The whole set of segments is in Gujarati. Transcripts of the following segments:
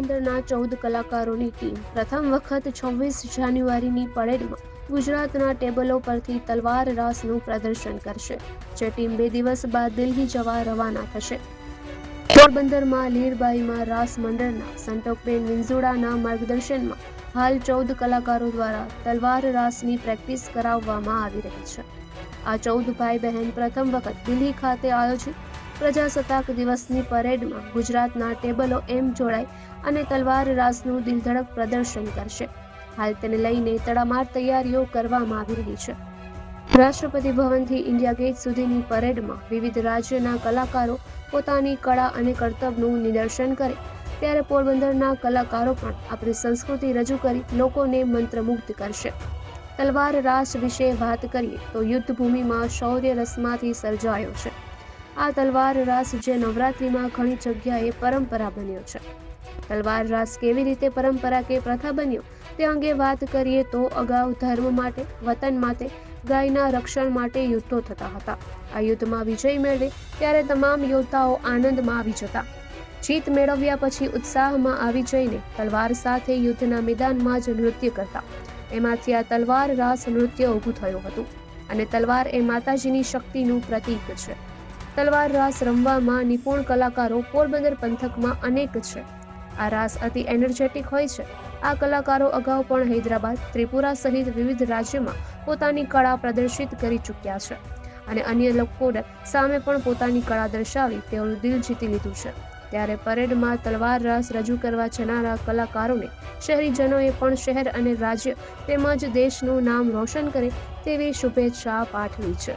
ચૌદ કલાકારોની ટીમ પ્રથમ વખત છવ્વીસ જાન્યુઆરીની પરેડમાં ગુજરાતના ટેબલો પરથી તલવાર રાસનું પ્રદર્શન કરશે, જે ટીમ બે દિવસ બાદ દિલ્હી જવા રવાના થશે. પોરબંદરમાં લીરબાઈમાં રાસ મંડળના સંતોકબેન વિંઝુડાના માર્ગદર્શનમાં હાલ ચૌદ કલાકારો દ્વારા તલવાર રાસની પ્રેક્ટિસ કરાવવામાં આવી રહી છે. આ ચૌદ ભાઈ બહેન પ્રથમ વખત દિલ્હી ખાતે આયોજિત પ્રજાસત્તાક દિવસની પરેડમાં ગુજરાતના ટેબલો એમ જોડાય અને તલવાર રાસનું દિલધડક પ્રદર્શન કરશે. હાલ તેને લઈને તડામાર તૈયારીઓ કરવામાં આવી રહી છે. રાષ્ટ્રપતિ ભવનથી ઇન્ડિયા ગેટ સુધીની પરેડમાં વિવિધ રાજ્યના કલાકારો પોતાની કળા અને કર્તવ્યનું નિદર્શન કરે, ત્યારે પોરબંદરના કલાકારો પણ આપણી સંસ્કૃતિ રજૂ કરી લોકોને મંત્રમુગ્ધ કરશે. તલવાર રાસ વિશે વાત કરીએ તો યુદ્ધ ભૂમિમાં શૌર્ય રસમાંથી સર્જાયો છે. આ તલવાર રાસ જે નવરાત્રિમાં ઘણી જગ્યાએ પરંપરા બન્યો છે. તલવાર રાસ કેવી રીતે પરંપરા કે પ્રથા બન્યો તે અંગે વાત કરીએ તો અગાઉ ધર્મ માટે, વતન માટે, ગાયના રક્ષણ માટે યુદ્ધો થતા હતા. આ યુદ્ધમાં વિજય મેળવે ત્યારે તમામ યોદ્ધાઓ આનંદમાં આવી જતા. જીત મેળવ્યા પછી ઉત્સાહમાં આવી જઈને તલવાર સાથે યુદ્ધના મેદાનમાં જ નૃત્ય કરતા. એમાંથી આ તલવાર રાસ નૃત્ય ઊભું થયું હતું અને તલવાર એ માતાજીની શક્તિનું પ્રતીક છે. તલવાર રાસ રમવામાં નિપુણ કલાકારો પોરબંદર પંથકમાં અનેક છે. આ રાસ અતિ એનર્જેટિક હોય છે. આ કલાકારો અગાઉ પણ હૈદરાબાદ, ત્રિપુરા સહિત વિવિધ રાજ્યોમાં પોતાની કળા પ્રદર્શિત કરી ચૂક્યા છે અને અન્ય લોકો સામે પણ પોતાની કળા દર્શાવી તેઓનું દિલ જીતી લીધું છે. ત્યારે પરેડમાં તલવાર રાસ રજૂ કરવા જનારા કલાકારોને શહેરીજનોએ પણ શહેર અને રાજ્ય તેમજ દેશનું નામ રોશન કરે તેવી શુભેચ્છા પાઠવી છે.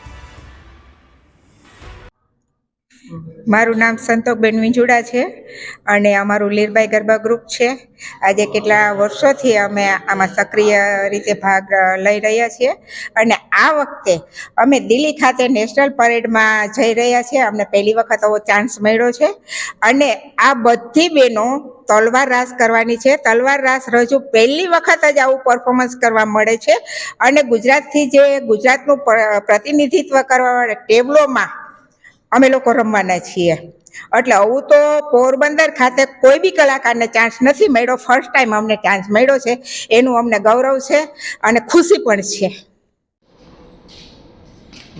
મારું નામ સંતોકબેન વિંજુડા છે અને અમારું લીરબાઈ ગરબા ગ્રુપ છે. આજે કેટલા વર્ષોથી અમે આમાં સક્રિય રીતે ભાગ લઈ રહ્યા છીએ. અને આ વખતે અમે દિલ્હી ખાતે નેશનલ પરેડમાં જઈ રહ્યા છીએ. અમને પહેલી વખત આવો ચાન્સ મળ્યો છે. અને આ બધી બહેનો તલવાર રાસ કરવાની છે. તલવાર રાસ રજૂ પહેલી વખત જ આવું પરફોર્મન્સ કરવા મળે છે. અને ગુજરાતથી જે ગુજરાતનું પ્રતિનિધિત્વ કરવા ટેબલોમાં અમે લોકો રમવાના છીએ. એટલે આવું તો પોરબંદર ખાતે કોઈ બી કલાકારને ચાન્સ નથી મળ્યો. ફર્સ્ટ ટાઈમ અમને ચાન્સ મળ્યો છે. એનું અમને ગૌરવ છે અને ખુશી પણ છે.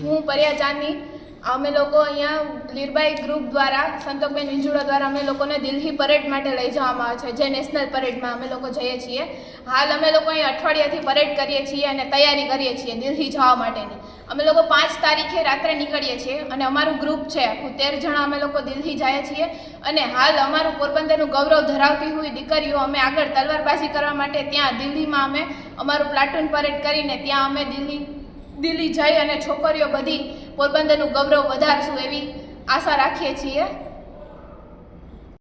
હું પર્યા ચાંદની અમે લોકો અહીંયા લીરબાઈ ગ્રુપ દ્વારા, સંતોકબેન વિંજુડા દ્વારા અમે લોકોને દિલ્હી પરેડ માટે લઈ જવામાં આવે છે, જે નેશનલ પરેડમાં અમે લોકો જઈએ છીએ. હાલ અમે લોકો અહીંયા અઠવાડિયાથી પરેડ કરીએ છીએ અને તૈયારી કરીએ છીએ દિલ્હી જવા માટેની. અમે લોકો પાંચ તારીખે રાત્રે નીકળીએ છીએ અને અમારું ગ્રુપ છે, આખું તેર જણા અમે લોકો દિલ્હી જઈએ છીએ. અને હાલ અમારું પોરબંદરનું ગૌરવ ધરાવતી હોય દીકરીઓ અમે આગળ તલવારબાજી કરવા માટે ત્યાં દિલ્હીમાં અમે અમારું પ્લાટૂન પરેડ કરીને ત્યાં અમે દિલ્હી દિલ્હી જઈ અને છોકરીઓ બધી પોરબંદરનું ગૌરવ વધારશું એવી આશા રાખીએ છીએ.